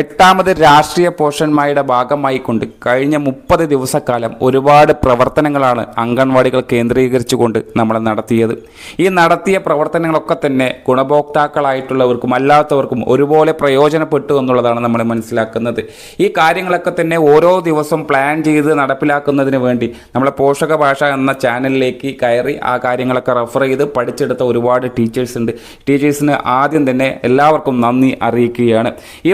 എട്ടാമത് രാഷ്ട്രീയ പോഷന്മാരുടെ ഭാഗമായിക്കൊണ്ട് കഴിഞ്ഞ മുപ്പത് ദിവസക്കാലം ഒരുപാട് പ്രവർത്തനങ്ങളാണ് അംഗൻവാടികൾ കേന്ദ്രീകരിച്ചുകൊണ്ട് നമ്മൾ നടത്തിയത്. ഈ നടത്തിയ പ്രവർത്തനങ്ങളൊക്കെ തന്നെ ഗുണഭോക്താക്കളായിട്ടുള്ളവർക്കും അല്ലാത്തവർക്കും ഒരുപോലെ പ്രയോജനപ്പെട്ടു എന്നുള്ളതാണ് നമ്മൾ മനസ്സിലാക്കുന്നത്. ഈ കാര്യങ്ങളൊക്കെ തന്നെ ഓരോ ദിവസം പ്ലാൻ ചെയ്ത് നടപ്പിലാക്കുന്നതിന് വേണ്ടി നമ്മളെ പോഷക ഭാഷ എന്ന ചാനലിലേക്ക് കയറി ആ കാര്യങ്ങളൊക്കെ റെഫർ ചെയ്ത് പഠിച്ചെടുത്ത ഒരുപാട് ടീച്ചേഴ്സ് ഉണ്ട്. ടീച്ചേഴ്സിന് ആദ്യം തന്നെ എല്ലാവർക്കും നന്ദി അറിയിക്കുകയാണ്. ഈ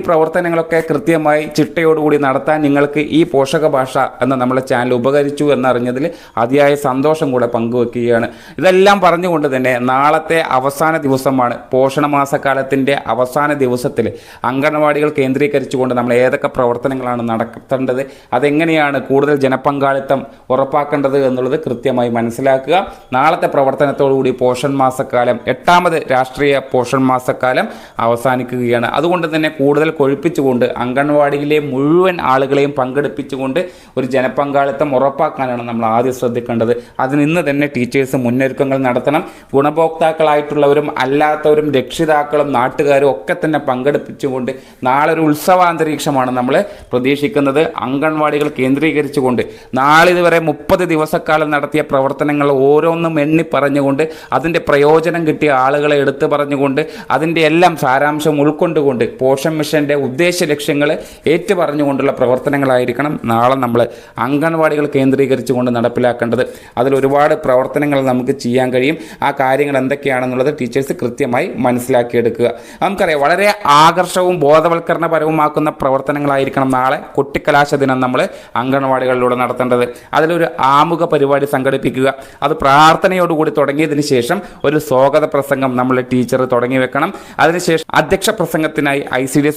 പ്രവർത്തനങ്ങളൊക്കെ കൃത്യമായി ചിട്ടയോടുകൂടി നടത്താൻ നിങ്ങൾക്ക് ഈ പോഷക ഭാഷ എന്ന നമ്മുടെ ചാനൽ ഉപകരിച്ചു എന്നറിഞ്ഞതിൽ അതിയായ സന്തോഷം കൂടെ പങ്കുവെക്കുകയാണ്. ഇതെല്ലാം പറഞ്ഞുകൊണ്ട് തന്നെ നാളത്തെ അവസാന ദിവസമാണ് പോഷണ മാസക്കാലത്തിന്റെ അവസാന ദിവസത്തിൽ അംഗനവാടികൾ കേന്ദ്രീകരിച്ചുകൊണ്ട് നമ്മൾ ഏതൊക്കെ പ്രവർത്തനങ്ങളാണ് നടത്തേണ്ടത് അതെങ്ങനെയാണ് കൂടുതൽ ജനപങ്കാളിത്തം ഉറപ്പാക്കേണ്ടത് എന്നുള്ളത് കൃത്യമായി മനസ്സിലാക്കുക. നാളത്തെ പ്രവർത്തനത്തോടുകൂടി പോഷൺ മാസക്കാലം എട്ടാമത് രാഷ്ട്രീയ പോഷൺ മാസക്കാലം അവസാനിക്കുകയാണ്. അതുകൊണ്ട് തന്നെ കൂടുതൽ കൊഴുപ്പിച്ചുകൊണ്ട് അംഗൻവാടിയിലെ മുഴുവൻ ആളുകളെയും പങ്കെടുപ്പിച്ചുകൊണ്ട് ഒരു ജനപങ്കാളിത്തം ഉറപ്പാക്കാനാണ് നമ്മൾ ആദ്യം ശ്രദ്ധിക്കേണ്ടത്. അതിന് ഇന്ന് തന്നെ ടീച്ചേഴ്സ് മുന്നൊരുക്കങ്ങൾ നടത്തണം. ഗുണഭോക്താക്കളായിട്ടുള്ളവരും അല്ലാത്തവരും രക്ഷിതാക്കളും നാട്ടുകാരും ഒക്കെ തന്നെ പങ്കെടുപ്പിച്ചുകൊണ്ട് നാളെ ഒരു ഉത്സവാന്തരീക്ഷമാണ് നമ്മൾ പ്രതീക്ഷിക്കുന്നത്. അംഗൻവാടികൾ കേന്ദ്രീകരിച്ചുകൊണ്ട് നാളിതുവരെ മുപ്പത് ദിവസക്കാലം നടത്തിയ പ്രവർത്തനങ്ങൾ ഓരോന്നും എണ്ണി പറഞ്ഞുകൊണ്ട് അതിന്റെ പ്രയോജനം കിട്ടിയ ആളുകളെ എടുത്തു പറഞ്ഞുകൊണ്ട് അതിന്റെ എല്ലാം സാരാംശം ഉൾക്കൊണ്ടുകൊണ്ട് പോഷൻ മിഷന്റെ ഉദ്ദേശ ലക്ഷ്യങ്ങൾ ഏറ്റുപറഞ്ഞുകൊണ്ടുള്ള പ്രവർത്തനങ്ങളായിരിക്കണം നാളെ നമ്മൾ അംഗൻവാടികൾ കേന്ദ്രീകരിച്ചുകൊണ്ട് നടപ്പിലാക്കേണ്ടത്. അതിൽ ഒരുപാട് പ്രവർത്തനങ്ങൾ നമുക്ക് ചെയ്യാൻ കഴിയും. ആ കാര്യങ്ങൾ എന്തൊക്കെയാണെന്നുള്ളത് ടീച്ചേഴ്സ് കൃത്യമായി മനസ്സിലാക്കിയെടുക്കുക. നമുക്കറിയാം വളരെ ആകർഷവും ബോധവൽക്കരണപരവുമാക്കുന്ന പ്രവർത്തനങ്ങളായിരിക്കണം നാളെ കുട്ടിക്കലാശ ദിനം നമ്മൾ അംഗൻവാടികളിലൂടെ നടത്തേണ്ടത്. അതിലൊരു ആമുഖ പരിപാടി സംഘടിപ്പിക്കുക. അത് പ്രാർത്ഥനയോടുകൂടി തുടങ്ങിയതിന് ശേഷം ഒരു സ്വാഗത പ്രസംഗം നമ്മൾ ടീച്ചർ തുടങ്ങി വെക്കണം. അതിനുശേഷം അധ്യക്ഷ പ്രസംഗത്തിനായി ഐ സി ഡി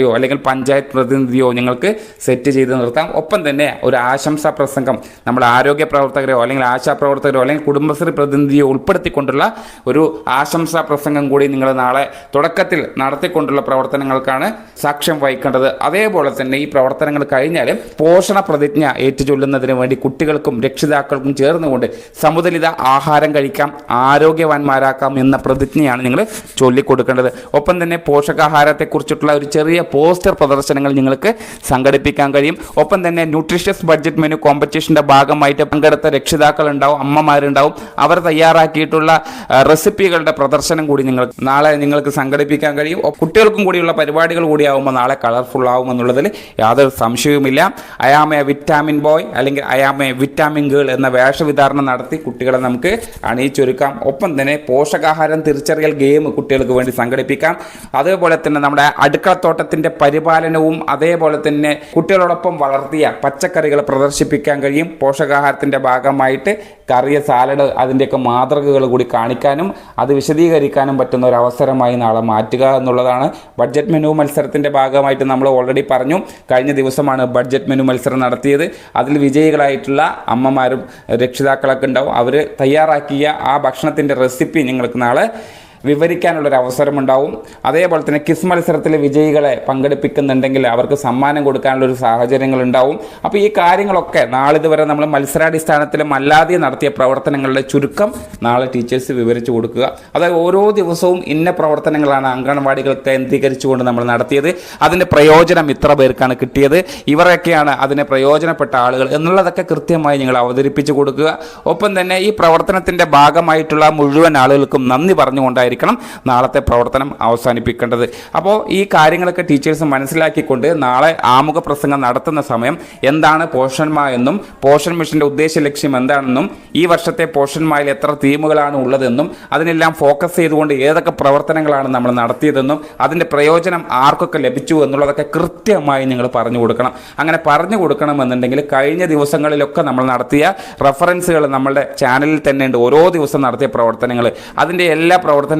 സൂപ്പർവൈസറിയോ അല്ലെങ്കിൽ പഞ്ചായത്ത് പ്രതിനിധിയോ നിങ്ങൾക്ക് സെറ്റ് ചെയ്ത് നിർത്താം. ഒപ്പം തന്നെ ഒരു ആശംസാ പ്രസംഗം നമ്മൾ ആരോഗ്യ പ്രവർത്തകരോ അല്ലെങ്കിൽ ആശാ പ്രവർത്തകരോ അല്ലെങ്കിൽ കുടുംബശ്രീ പ്രതിനിധിയോ ഉൾപ്പെടുത്തിക്കൊണ്ടുള്ള ഒരു ആശംസാ പ്രസംഗം കൂടി നിങ്ങൾ നാളെ തുടക്കത്തിൽ നടത്തിക്കൊണ്ടുള്ള പ്രവർത്തനങ്ങൾക്കാണ് സാക്ഷ്യം വഹിക്കേണ്ടത്. അതേപോലെ തന്നെ ഈ പ്രവർത്തനങ്ങൾ കഴിഞ്ഞാൽ പോഷണ പ്രതിജ്ഞ ഏറ്റുചൊല്ലുന്നതിന് വേണ്ടി കുട്ടികൾക്കും രക്ഷിതാക്കൾക്കും ചേർന്നുകൊണ്ട് സമുദലിത ആഹാരം കഴിക്കാം ആരോഗ്യവാന്മാരാക്കാം എന്ന പ്രതിജ്ഞയാണ് നിങ്ങൾ ചൊല്ലിക്കൊടുക്കേണ്ടത്. ഒപ്പം തന്നെ പോഷകാഹാരത്തെക്കുറിച്ചിട്ടുള്ള ഒരു ചെറിയ പോസ്റ്റർ പ്രദർശനങ്ങൾ നിങ്ങൾക്ക് സംഘടിപ്പിക്കാൻ കഴിയും. ഒപ്പം തന്നെ ന്യൂട്രീഷ്യസ് ബഡ്ജറ്റ് മെനു കോമ്പറ്റീഷന്റെ ഭാഗമായിട്ട് പങ്കെടുത്ത രക്ഷിതാക്കളുണ്ടാവും അമ്മമാരുണ്ടാവും. അവർ തയ്യാറാക്കിയിട്ടുള്ള റെസിപ്പികളുടെ പ്രദർശനം കൂടി നിങ്ങൾ നാളെ നിങ്ങൾക്ക് സംഘടിപ്പിക്കാൻ കഴിയും. കുട്ടികൾക്കും കൂടിയുള്ള പരിപാടികൾ കൂടിയാവുമ്പോൾ നാളെ കളർഫുൾ ആവും എന്നുള്ളതിൽ യാതൊരു സംശയവുമില്ല. അയാമ വിറ്റാമിൻ ബോയ് അല്ലെങ്കിൽ അയാമ വിറ്റാമിൻ ഗേൾ എന്ന വേഷവിധാരണം നടത്തി കുട്ടികളെ നമുക്ക് അണിയിച്ചൊരുക്കാം. ഒപ്പം തന്നെ പോഷകാഹാരം തിരിച്ചറിയൽ ഗെയിം കുട്ടികൾക്ക് വേണ്ടി സംഘടിപ്പിക്കാം. അതേപോലെ തന്നെ നമ്മുടെ അടുക്കളത്തോട്ടത്തിന്റെ പരിപാലനവും അതേപോലെ തന്നെ കുട്ടികളോടൊപ്പം വളർത്തിയ പച്ചക്കറികൾ പ്രദർശിപ്പിക്കാൻ കഴിയും. പോഷകാഹാരത്തിന്റെ ഭാഗമായിട്ട് കറിയ സാലഡ് അതിന്റെയൊക്കെ മാതൃകകൾ കൂടി കാണിക്കാനും അത് വിശദീകരിക്കാനും പറ്റുന്ന ഒരു അവസരമായി നാളെ മാറ്റുക എന്നുള്ളതാണ്. ബഡ്ജറ്റ് മെനു മത്സരത്തിന്റെ ഭാഗമായിട്ട് നമ്മൾ ഓൾറെഡി പറഞ്ഞു. കഴിഞ്ഞ ദിവസമാണ് ബഡ്ജറ്റ് മെനു മത്സരം നടത്തിയത്. അതിൽ വിജയികളായിട്ടുള്ള അമ്മമാരും രക്ഷിതാക്കളൊക്കെ ഉണ്ടാവും. അവർ തയ്യാറാക്കിയ ആ ഭക്ഷണത്തിന്റെ റെസിപ്പി നിങ്ങൾക്ക് നാളെ വിവരിക്കാനുള്ളൊരു അവസരമുണ്ടാവും അതേപോലെ തന്നെ കിസ് മത്സരത്തിലെ വിജയികളെ പങ്കെടുപ്പിക്കുന്നുണ്ടെങ്കിൽ അവർക്ക് സമ്മാനം കൊടുക്കാനുള്ളൊരു സാഹചര്യങ്ങൾ ഉണ്ടാവും അപ്പോൾ ഈ കാര്യങ്ങളൊക്കെ നാളിതുവരെ നമ്മൾ മത്സരാടിസ്ഥാനത്തിലും അല്ലാതെ നടത്തിയ പ്രവർത്തനങ്ങളുടെ ചുരുക്കം നാളെ ടീച്ചേഴ്സ് വിവരിച്ചു കൊടുക്കുക. അതായത് ഓരോ ദിവസവും ഇന്ന പ്രവർത്തനങ്ങളാണ് അംഗൻവാടികൾ കേന്ദ്രീകരിച്ചുകൊണ്ട് നമ്മൾ നടത്തിയത്. അതിന്റെ പ്രയോജനം ഇത്ര പേർക്കാണ് കിട്ടിയത്. ഇവരൊക്കെയാണ് അതിനെ പ്രയോജനപ്പെട്ട ആളുകൾ എന്നുള്ളതൊക്കെ കൃത്യമായി നിങ്ങൾ അവതരിപ്പിച്ചു കൊടുക്കുക. ഒപ്പം തന്നെ ഈ പ്രവർത്തനത്തിന്റെ ഭാഗമായിട്ടുള്ള മുഴുവൻ ആളുകൾക്കും നന്ദി പറഞ്ഞുകൊണ്ടായിരിക്കണം നാളത്തെ പ്രവർത്തനം അവസാനിപ്പിക്കേണ്ടത്. അപ്പോൾ ഈ കാര്യങ്ങളൊക്കെ ടീച്ചേഴ്സ് മനസ്സിലാക്കിക്കൊണ്ട് നാളെ ആമുഖ പ്രസംഗം നടത്തുന്ന സമയം എന്താണ് പോഷന്മാ എന്നും പോഷൻ മിഷന്റെ ഉദ്ദേശ ലക്ഷ്യം എന്താണെന്നും ഈ വർഷത്തെ പോഷന്മായിൽ എത്ര തീമുകളാണ് ഉള്ളതെന്നും അതിനെല്ലാം ഫോക്കസ് ചെയ്തുകൊണ്ട് ഏതൊക്കെ പ്രവർത്തനങ്ങളാണ് നമ്മൾ നടത്തിയതെന്നും അതിന്റെ പ്രയോജനം ആർക്കൊക്കെ ലഭിച്ചു എന്നുള്ളതൊക്കെ കൃത്യമായി നിങ്ങൾ പറഞ്ഞു കൊടുക്കണം. അങ്ങനെ പറഞ്ഞു കൊടുക്കണമെന്നുണ്ടെങ്കിൽ കഴിഞ്ഞ ദിവസങ്ങളിലൊക്കെ നമ്മൾ നടത്തിയ റെഫറൻസുകൾ നമ്മളുടെ ചാനലിൽ തന്നെ ഉണ്ട് ഓരോ ദിവസം നടത്തിയ പ്രവർത്തനങ്ങൾ. അതിന്റെ എല്ലാ പ്രവർത്തനങ്ങളുടെയും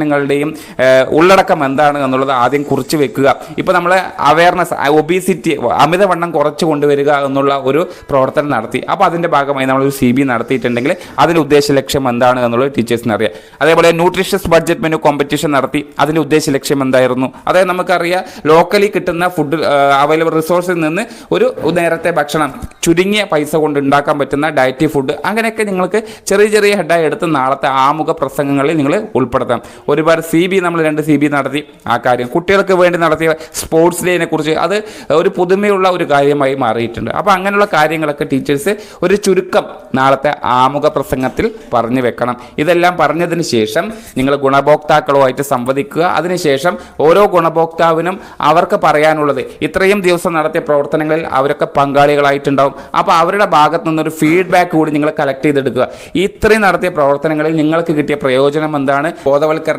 ഏഹ്, ഉള്ളടക്കം എന്താണ് എന്നുള്ളത് ആദ്യം കുറിച്ച് വെക്കുക. ഇപ്പോൾ നമ്മൾ അവയർനെസ് ഒബീസിറ്റി അമിതവണ്ണം കുറച്ച് കൊണ്ടുവരിക എന്നുള്ള ഒരു പ്രവർത്തനം നടത്തി. അപ്പോൾ അതിന്റെ ഭാഗമായി നമ്മളൊരു സി ബി നടത്തിയിട്ടുണ്ടെങ്കിൽ അതിന്റെ ഉദ്ദേശ ലക്ഷ്യം എന്താണ് എന്നുള്ളത് ടീച്ചേഴ്സിന് അറിയാം. അതേപോലെ ന്യൂട്രീഷ്യസ് ബഡ്ജറ്റ് മെനു കോമ്പറ്റീഷൻ നടത്തി അതിന്റെ ഉദ്ദേശ ലക്ഷ്യം എന്തായിരുന്നു? അതായത് നമുക്കറിയാം ലോക്കലി കിട്ടുന്ന ഫുഡ് അവൈലബിൾ റിസോഴ്സിൽ നിന്ന് ഒരു നേരത്തെ ഭക്ഷണം ചുരുങ്ങിയ പൈസ കൊണ്ട് ഉണ്ടാക്കാൻ പറ്റുന്ന ഡയറ്റി ഫുഡ് അങ്ങനെയൊക്കെ നിങ്ങൾക്ക് ചെറിയ ചെറിയ ഹെഡായി എടുത്ത് നാളത്തെ ആമുഖ പ്രസംഗങ്ങളിൽ നിങ്ങൾ ഉൾപ്പെടുത്താം. ഒരുപാട് സി ബി നമ്മൾ രണ്ട് സി ബി നടത്തി ആ കാര്യം. കുട്ടികൾക്ക് വേണ്ടി നടത്തിയ സ്പോർട്സ് ഡേനെ കുറിച്ച് അത് ഒരു പുതുമയുള്ള ഒരു കാര്യമായി മാറിയിട്ടുണ്ട്. അപ്പോൾ അങ്ങനെയുള്ള കാര്യങ്ങളൊക്കെ ടീച്ചേഴ്സ് ഒരു ചുരുക്കം നാളത്തെ ആമുഖ പ്രസംഗത്തിൽ പറഞ്ഞു വെക്കണം. ഇതെല്ലാം പറഞ്ഞതിന് ശേഷം നിങ്ങൾ ഗുണഭോക്താക്കളുമായിട്ട് സംവദിക്കുക. അതിനുശേഷം ഓരോ ഗുണഭോക്താവിനും അവർക്ക് പറയാനുള്ളത് ഇത്രയും ദിവസം നടത്തിയ പ്രവർത്തനങ്ങളിൽ അവരൊക്കെ പങ്കാളികളായിട്ടുണ്ടാവും. അപ്പോൾ അവരുടെ ഭാഗത്തു നിന്നൊരു ഫീഡ്ബാക്ക് കൂടി നിങ്ങൾ കളക്ട് ചെയ്തെടുക്കുക. ഇത്രയും നടത്തിയ പ്രവർത്തനങ്ങളിൽ നിങ്ങൾക്ക് കിട്ടിയ പ്രയോജനം എന്താണ്?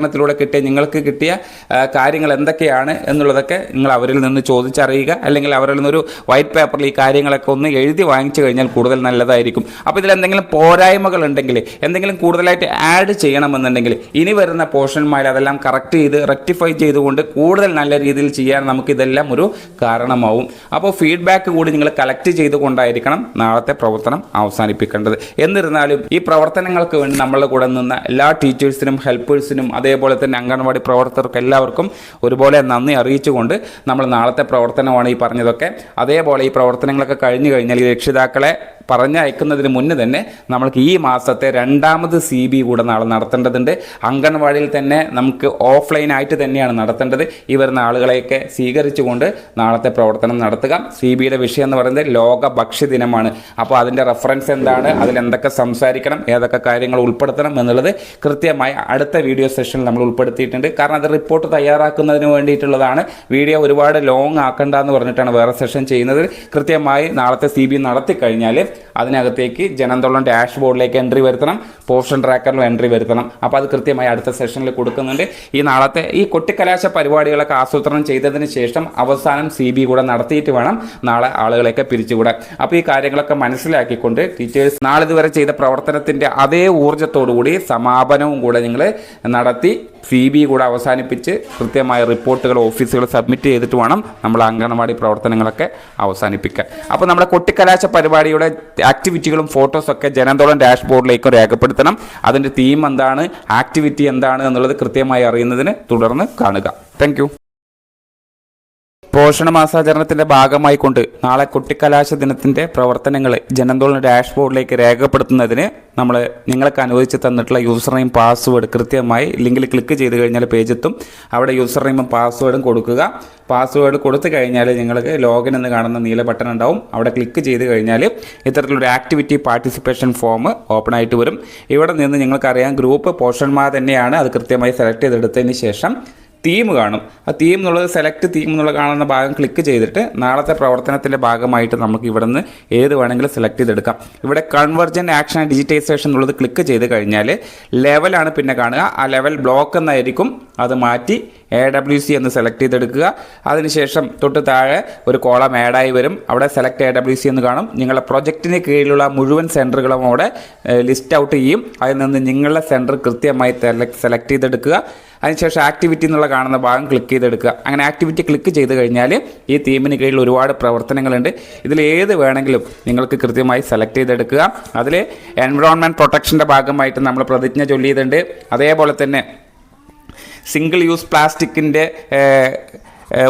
ബോധവൽക്കരണത്തിലൂടെ കിട്ടിയ നിങ്ങൾക്ക് കിട്ടിയ കാര്യങ്ങൾ എന്തൊക്കെയാണ് എന്നുള്ളതൊക്കെ നിങ്ങൾ അവരിൽ നിന്ന് ചോദിച്ചറിയുക. അല്ലെങ്കിൽ അവരിൽ നിന്നൊരു വൈറ്റ് പേപ്പറിൽ ഈ കാര്യങ്ങളൊക്കെ ഒന്ന് എഴുതി വാങ്ങിച്ചു കഴിഞ്ഞാൽ കൂടുതൽ നല്ലതായിരിക്കും. അപ്പോൾ ഇതിൽ എന്തെങ്കിലും പോരായ്മകൾ ഉണ്ടെങ്കിൽ എന്തെങ്കിലും കൂടുതലായിട്ട് ആഡ് ചെയ്യണമെന്നുണ്ടെങ്കിൽ ഇനി വരുന്ന പോർഷന്മാർ അതെല്ലാം കറക്റ്റ് ചെയ്ത് റെക്ടിഫൈ ചെയ്തുകൊണ്ട് കൂടുതൽ നല്ല രീതിയിൽ ചെയ്യാൻ നമുക്ക് ഇതെല്ലാം ഒരു കാരണമാവും. അപ്പോൾ ഫീഡ്ബാക്ക് കൂടി നിങ്ങൾ കളക്ട് ചെയ്തുകൊണ്ടായിരിക്കണം നാളത്തെ പ്രവർത്തനം അവസാനിപ്പിക്കേണ്ടത്. എന്നിരുന്നാലും ഈ പ്രവർത്തനങ്ങൾക്ക് വേണ്ടി നമ്മളുടെ കൂടെ നിന്ന എല്ലാ ടീച്ചേഴ്സിനും ഹെൽപ്പേഴ്സിനും അതേപോലെ തന്നെ അംഗൻവാടി പ്രവർത്തകർക്ക് എല്ലാവർക്കും ഒരുപോലെ നന്ദി അറിയിച്ചുകൊണ്ട് നമ്മൾ നാളത്തെ പ്രവർത്തനമാണ് ഈ പറഞ്ഞതൊക്കെ. അതേപോലെ ഈ പ്രവർത്തനങ്ങളൊക്കെ കഴിഞ്ഞു കഴിഞ്ഞാൽ ഈ രക്ഷിതാക്കളെ പറഞ്ഞയക്കുന്നതിന് മുന്നേ തന്നെ നമ്മൾക്ക് ഈ മാസത്തെ രണ്ടാമത് സി ബി കൂടെ നാളെ നടത്തേണ്ടതുണ്ട്. അംഗൻവാടിയിൽ തന്നെ നമുക്ക് ഓഫ്ലൈൻ ആയിട്ട് തന്നെയാണ് നടത്തേണ്ടത്. ഈ വരുന്ന ആളുകളെയൊക്കെ സ്വീകരിച്ചുകൊണ്ട് നാളത്തെ പ്രവർത്തനം നടത്തുക. സി ബിയുടെ വിഷയം എന്ന് പറയുന്നത് ലോക ഭക്ഷ്യ ദിനമാണ്. അപ്പോൾ അതിന്റെ റെഫറൻസ് എന്താണ്? അതിൽ എന്തൊക്കെ സംസാരിക്കണം? ഏതൊക്കെ കാര്യങ്ങൾ ഉൾപ്പെടുത്തണം എന്നുള്ളത് കൃത്യമായി അടുത്ത വീഡിയോ സെഷനിൽ നമ്മൾ ഉൾപ്പെടുത്തിയിട്ടുണ്ട്. കാരണം അത് റിപ്പോർട്ട് തയ്യാറാക്കുന്നതിന് വേണ്ടിയിട്ടുള്ളതാണ്. വീഡിയോ ഒരുപാട് ലോങ് ആക്കണ്ട എന്ന് പറഞ്ഞിട്ടാണ് വേറെ സെഷൻ ചെയ്യുന്നത്. കൃത്യമായി നാളത്തെ സി ബി നടത്തി കഴിഞ്ഞാൽ അതിനകത്തേക്ക് ജനന്തോളം ഡാഷ് ബോർഡിലേക്ക് എൻട്രി വരുത്തണം പോർഷൻ ട്രാക്കറിലും എൻട്രി വരുത്തണം. അപ്പോൾ അത് കൃത്യമായി അടുത്ത സെഷനിൽ കൊടുക്കുന്നുണ്ട്. ഈ നാളത്തെ ഈ കൊട്ടിക്കലാശ പരിപാടികളൊക്കെ ആസൂത്രണം ചെയ്തതിന് ശേഷം അവസാനം സി ബി കൂടെ നടത്തിയിട്ട് വേണം നാളെ ആളുകളെയൊക്കെ പിരിച്ചുകൂടാൻ അപ്പോൾ ഈ കാര്യങ്ങളൊക്കെ മനസ്സിലാക്കിക്കൊണ്ട് ടീച്ചേഴ്സ് നാളെ ഇതുവരെ ചെയ്ത പ്രവർത്തനത്തിന്റെ അതേ കൂടി സമാപനവും കൂടെ നിങ്ങൾ നടത്തി സി ബി കൂടെ അവസാനിപ്പിച്ച് കൃത്യമായ റിപ്പോർട്ടുകൾ ഓഫീസുകൾ സബ്മിറ്റ് ചെയ്തിട്ട് വേണം നമ്മൾ അംഗനവാടി പ്രവർത്തനങ്ങളൊക്കെ അവസാനിപ്പിക്കാൻ. അപ്പോൾ നമ്മുടെ കൊട്ടിക്കലാശ പരിപാടിയുടെ ആക്ടിവിറ്റികളും ഫോട്ടോസൊക്കെ ജനന്തോളം ഡാഷ്ബോർഡിലേക്കും രേഖപ്പെടുത്തണം. അതിന്റെ തീം എന്താണ്? ആക്ടിവിറ്റി എന്താണ് എന്നുള്ളത് കൃത്യമായി അറിയുന്നതിന് തുടർന്ന് കാണുക. താങ്ക് പോഷണ മാസാചരണത്തിന്റെ ഭാഗമായി കൊണ്ട് നാളെ കുട്ടിക്കലാശ ദിനത്തിന്റെ പ്രവർത്തനങ്ങൾ ജനന്തോളൻ ഡാഷ്ബോർഡിലേക്ക് രേഖപ്പെടുത്തുന്നതിന് നമ്മൾ നിങ്ങൾക്ക് അനുവദിച്ച് തന്നിട്ടുള്ള യൂസർ നെയിം പാസ്വേഡ് കൃത്യമായി ലിങ്കിൽ ക്ലിക്ക് ചെയ്ത് കഴിഞ്ഞാൽ പേജ് എത്തും അവിടെ യൂസർ നെയിമും പാസ്വേഡും കൊടുക്കുക. പാസ്വേഡ് കൊടുത്തു കഴിഞ്ഞാൽ നിങ്ങൾക്ക് ലോഗിൻ എന്ന് കാണുന്ന നീല ബട്ടൺ ഉണ്ടാവും. അവിടെ ക്ലിക്ക് ചെയ്ത് കഴിഞ്ഞാൽ ഇത്തരത്തിലൊരു ആക്ടിവിറ്റി പാർട്ടിസിപ്പേഷൻ ഫോം ഓപ്പൺ ആയിട്ട് വരും. ഇവിടെ നിന്ന് നിങ്ങൾക്കറിയാം ഗ്രൂപ്പ് പോഷന്മാർ തന്നെയാണ് അത് കൃത്യമായി സെലക്ട് ചെയ്തെടുത്തതിന് ശേഷം തീം കാണും. ആ തീം എന്നുള്ളത് സെലക്ട് തീം എന്നുള്ള കാണുന്ന ഭാഗം ക്ലിക്ക് ചെയ്തിട്ട് നാളത്തെ പ്രവർത്തനത്തിന്റെ ഭാഗമായിട്ട് നമുക്ക് ഇവിടെ നിന്ന് ഏത് വേണമെങ്കിലും സെലക്ട് ചെയ്തെടുക്കാം. ഇവിടെ കൺവെർജൻ ആക്ഷൻ ഡിജിറ്റൈസേഷൻ എന്നുള്ളത് ക്ലിക്ക് ചെയ്ത് കഴിഞ്ഞാൽ ലെവലാണ് പിന്നെ കാണുക. ആ ലെവൽ ബ്ലോക്ക് എന്നായിരിക്കും അത് മാറ്റി എ ഡബ്ല്യു സി എന്ന് സെലക്ട് ചെയ്തെടുക്കുക. അതിനുശേഷം തൊട്ട് താഴെ ഒരു കോളം ആഡായി വരും. അവിടെ സെലക്ട് എ ഡബ്ല്യു സി എന്ന് കാണും. നിങ്ങളുടെ പ്രൊജക്റ്റിന് കീഴിലുള്ള മുഴുവൻ സെന്ററുകളും അവിടെ ലിസ്റ്റ് ഔട്ട് ചെയ്യും. അതിൽ നിന്ന് നിങ്ങളുടെ സെന്റർ കൃത്യമായി സെലക്ട് ചെയ്തെടുക്കുക. അതിനുശേഷം ആക്ടിവിറ്റി എന്നുള്ള കാണുന്ന ഭാഗം ക്ലിക്ക് ചെയ്തെടുക്കുക. അങ്ങനെ ആക്ടിവിറ്റി ക്ലിക്ക് ചെയ്ത് കഴിഞ്ഞാൽ ഈ തീമിന് കീഴിൽ ഒരുപാട് പ്രവർത്തനങ്ങളുണ്ട്. ഇതിൽ ഏത് വേണമെങ്കിലും നിങ്ങൾക്ക് കൃത്യമായി സെലക്ട് ചെയ്തെടുക്കുക. അതിൽ എൻവറോൺമെന്റ് പ്രൊട്ടക്ഷന്റെ ഭാഗമായിട്ട് നമ്മൾ പ്രതിജ്ഞ ചൊല്ലിയതുണ്ട് അതേപോലെ തന്നെ സിംഗിൾ യൂസ് പ്ലാസ്റ്റിക്കിന്റെ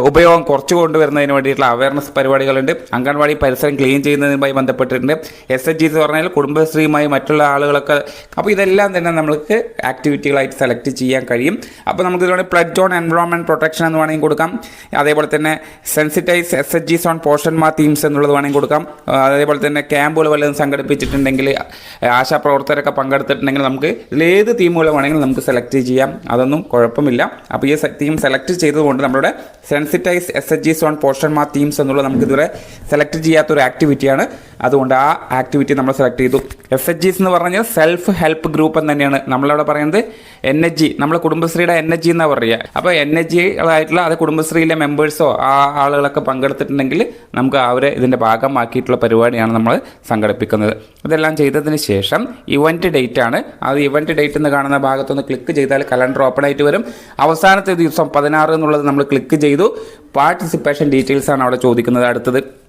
ഉപയോഗം കുറച്ച് കൊണ്ടുവരുന്നതിന് വേണ്ടിയിട്ടുള്ള അവയർനെസ് പരിപാടികളുണ്ട്. അംഗൻവാടി പരിസരം ക്ലീൻ ചെയ്യുന്നതിനുമായി ബന്ധപ്പെട്ടിട്ടുണ്ട്. എസ് എച്ച് ജി എന്ന് പറഞ്ഞാൽ കുടുംബശ്രീയുമായി മറ്റുള്ള ആളുകളൊക്കെ അപ്പോൾ ഇതെല്ലാം തന്നെ നമുക്ക് ആക്ടിവിറ്റികളായിട്ട് സെലക്ട് ചെയ്യാൻ കഴിയും. അപ്പോൾ നമുക്ക് ഇതുപോലെ പ്ലഡ് ഓൺ എൻവറോൺമെന്റ് പ്രൊട്ടക്ഷൻ എന്ന് വേണമെങ്കിൽ കൊടുക്കാം. അതേപോലെ തന്നെ sensitise S H Gs on പോഷന്മാർ themes എന്നുള്ളത് വേണമെങ്കിൽ കൊടുക്കാം. അതേപോലെ തന്നെ ക്യാമ്പുകൾ വല്ലതും സംഘടിപ്പിച്ചിട്ടുണ്ടെങ്കിൽ ആശാപ്രവർത്തകരൊക്കെ പങ്കെടുത്തിട്ടുണ്ടെങ്കിൽ നമുക്ക് ഇതിലേത് തീമുകൾ വേണമെങ്കിലും നമുക്ക് സെലക്ട് ചെയ്യാം. അതൊന്നും കുഴപ്പമില്ല. അപ്പോൾ ഈ തീം സെലക്ട് ചെയ്തുകൊണ്ട് നമ്മുടെ sensitise S H Gs on മാ തീംസ് എന്നുള്ളത് നമുക്കിതുവരെ സെലക്ട് ചെയ്യാത്തൊരു ആക്ടിവിറ്റിയാണ് അതുകൊണ്ട് ആ ആക്ടിവിറ്റി നമ്മൾ സെലക്ട് ചെയ്തു. എസ് എച്ച് ജിസ് എന്ന് പറഞ്ഞാൽ സെൽഫ് ഹെൽപ്പ് ഗ്രൂപ്പ് എന്ന് തന്നെയാണ്. നമ്മളവിടെ പറയുന്നത് എൻ എച്ച് ജി നമ്മൾ കുടുംബശ്രീയുടെ എൻ എച്ച് ജി എന്നാണ് പറയുക. അപ്പോൾ എൻ എച്ച് ജി ആയിട്ടുള്ള അത് കുടുംബശ്രീയിലെ മെമ്പേഴ്സോ ആ ആളുകളൊക്കെ പങ്കെടുത്തിട്ടുണ്ടെങ്കിൽ നമുക്ക് അവരെ ഇതിന്റെ ഭാഗമാക്കിയിട്ടുള്ള പരിപാടിയാണ് നമ്മൾ സംഘടിപ്പിക്കുന്നത്. ഇതെല്ലാം ചെയ്തതിന് ശേഷം ഇവന്റ് ഡേറ്റ് ആണ്. അത് ഇവന്റ് ഡേറ്റ് എന്ന് കാണുന്ന ഭാഗത്തൊന്ന് ക്ലിക്ക് ചെയ്താൽ കലണ്ടർ ഓപ്പൺ ആയിട്ട് വരും. അവസാനത്തെ ദിവസം പതിനാറ് എന്നുള്ളത് നമ്മൾ ക്ലിക്ക് ചെയ്തു. പാർട്ടിസിപ്പേഷൻ ഡീറ്റെയിൽസ് ആണ് അവിടെ ചോദിക്കുന്നത് അടുത്തത്.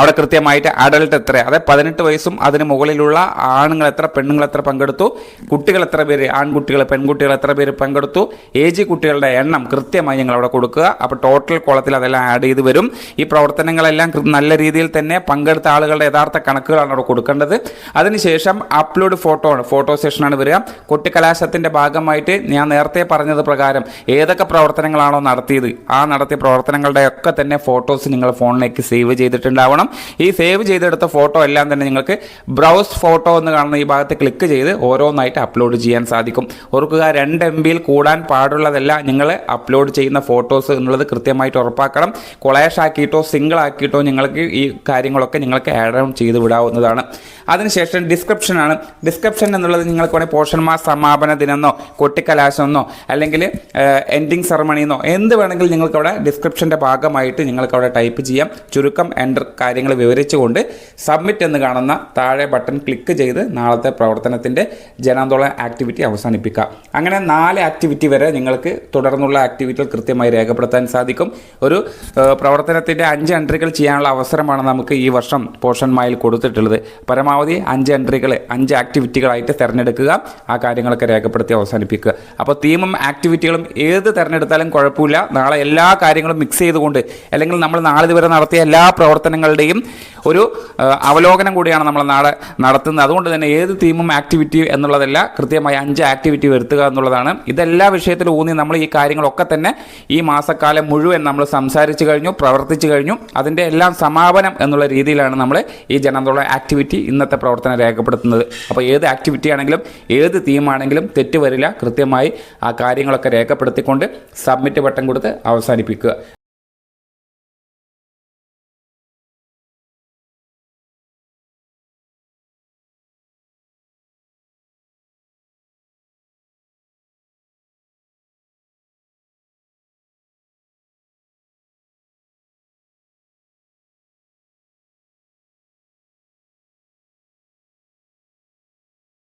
അവിടെ കൃത്യമായിട്ട് അഡൽട്ട് എത്ര അതായത് പതിനെട്ട് വയസ്സും അതിന് മുകളിലുള്ള ആണുങ്ങൾ എത്ര പെണ്ണുങ്ങൾ എത്ര പങ്കെടുത്തു കുട്ടികൾ എത്ര പേര് ആൺകുട്ടികൾ പെൺകുട്ടികൾ എത്ര പേര് പങ്കെടുത്തു ഏജ് കുട്ടികളുടെ എണ്ണം കൃത്യമായി ഞങ്ങൾ അവിടെ കൊടുക്കുക. അപ്പോൾ ടോട്ടൽ കോളത്തിൽ അതെല്ലാം ആഡ് ചെയ്ത് വരും. ഈ പ്രവർത്തനങ്ങളെല്ലാം നല്ല രീതിയിൽ തന്നെ പങ്കെടുത്ത ആളുകളുടെ യഥാർത്ഥ കണക്കുകളാണ് അവിടെ കൊടുക്കേണ്ടത്. അതിനുശേഷം അപ്ലോഡ് ഫോട്ടോ ആണ് ഫോട്ടോ സെഷനാണ് വരിക. കൊട്ടിക്കലാശത്തിന്റെ ഭാഗമായിട്ട് ഞാൻ നേരത്തെ പറഞ്ഞത് പ്രകാരം ഏതൊക്കെ പ്രവർത്തനങ്ങളാണോ നടത്തിയത് ആ നടത്തിയ പ്രവർത്തനങ്ങളുടെ ഒക്കെ തന്നെ ഫോട്ടോസ് നിങ്ങൾ ഫോണിലേക്ക് സേവ് ചെയ്തിട്ടുണ്ടാവണം. ഈ സേവ് ചെയ്തെടുത്ത ഫോട്ടോ എല്ലാം തന്നെ നിങ്ങൾക്ക് ബ്രൗസ് ഫോട്ടോ എന്ന് കാണുന്ന ഈ ഭാഗത്ത് ക്ലിക്ക് ചെയ്ത് ഓരോന്നായിട്ട് അപ്ലോഡ് ചെയ്യാൻ സാധിക്കും. ഓർക്കുക രണ്ട് എം ബിയിൽ കൂടാൻ പാടുള്ളതല്ല നിങ്ങൾ അപ്ലോഡ് ചെയ്യുന്ന ഫോട്ടോസ് എന്നുള്ളത് കൃത്യമായിട്ട് ഉറപ്പാക്കണം. കൊളേഷ് ആക്കിയിട്ടോ സിംഗിൾ ആക്കിയിട്ടോ നിങ്ങൾക്ക് ഈ കാര്യങ്ങളൊക്കെ നിങ്ങൾക്ക് ആഡ് ഓൺ ചെയ്ത് വിടാവുന്നതാണ്. അതിനുശേഷം ഡിസ്ക്രിപ്ഷനാണ് ഡിസ്ക്രിപ്ഷൻ എന്നുള്ളത് നിങ്ങൾക്ക് വേണമെങ്കിൽ പോഷന്മാർ സമാപന ദിനമെന്നോ കൊട്ടിക്കലാശമെന്നോ അല്ലെങ്കിൽ എൻഡിങ് സെറമണിന്നോ എന്ത് വേണമെങ്കിലും നിങ്ങൾക്ക് അവിടെ ഡിസ്ക്രിപ്ഷന്റെ ഭാഗമായിട്ട് നിങ്ങൾക്ക് അവിടെ ടൈപ്പ് ചെയ്യാം. ചുരുക്കം എന്റർ കാര്യങ്ങൾ വിവരിച്ചുകൊണ്ട് സബ്മിറ്റ് എന്ന് കാണുന്ന താഴെ ബട്ടൺ ക്ലിക്ക് ചെയ്ത് നാളത്തെ പ്രവർത്തനത്തിന്റെ ജനാന്തോളൻ ആക്ടിവിറ്റി അവസാനിപ്പിക്കുക അങ്ങനെ നാല് ആക്ടിവിറ്റി വരെ നിങ്ങൾക്ക് തുടർന്നുള്ള ആക്ടിവിറ്റികൾ കൃത്യമായി രേഖപ്പെടുത്താൻ സാധിക്കും. ഒരു പ്രവർത്തനത്തിന്റെ അഞ്ച് എൻട്രികൾ ചെയ്യാനുള്ള അവസരമാണ് നമുക്ക് ഈ വർഷം പോഷൻ മായിൽ കൊടുത്തിട്ടുള്ളത്. പരമാവധി അഞ്ച് എൻട്രികൾ അഞ്ച് ആക്ടിവിറ്റികളായിട്ട് തിരഞ്ഞെടുക്കുക ആ കാര്യങ്ങളൊക്കെ രേഖപ്പെടുത്തി അവസാനിപ്പിക്കുക. അപ്പോൾ തീമും ആക്ടിവിറ്റികളും ഏത് തിരഞ്ഞെടുത്താലും കുഴപ്പമില്ല. നാളെ എല്ലാ കാര്യങ്ങളും മിക്സ് ചെയ്തുകൊണ്ട് അല്ലെങ്കിൽ നമ്മൾ നാളെ ഇതുവരെ നടത്തിയ എല്ലാ പ്രവർത്തനങ്ങളുടെയും ഒരു ആ, അവലോകനം കൂടിയാണ് നമ്മൾ നാളെ നടത്തുന്നത്. അതുകൊണ്ട് തന്നെ ഏത് തീമും ആക്ടിവിറ്റി എന്നുള്ളതല്ല കൃത്യമായി അഞ്ച് ആക്ടിവിറ്റി വരുത്തുക എന്നുള്ളതാണ്. ഇതെല്ലാ വിഷയത്തിലും ഊന്നി നമ്മൾ ഈ കാര്യങ്ങളൊക്കെ തന്നെ ഈ മാസക്കാലം മുഴുവൻ നമ്മൾ സംസാരിച്ചു കഴിഞ്ഞു പ്രവർത്തിച്ചു കഴിഞ്ഞു. അതിന്റെ എല്ലാം സമാപനം എന്നുള്ള രീതിയിലാണ് നമ്മൾ ഈ ജനതോള ആക്ടിവിറ്റി ഇന്നത്തെ പ്രവർത്തനം രേഖപ്പെടുത്തുന്നത്. അപ്പോൾ ഏത് ആക്ടിവിറ്റി ആണെങ്കിലും ഏത് തീമാണെങ്കിലും തെറ്റ് വരില്ല കൃത്യമായി ആ കാര്യങ്ങളൊക്കെ രേഖപ്പെടുത്തിക്കൊണ്ട് സബ്മിറ്റ് ബട്ടൺ കൊടുത്ത് അവസാനിപ്പിക്കുക.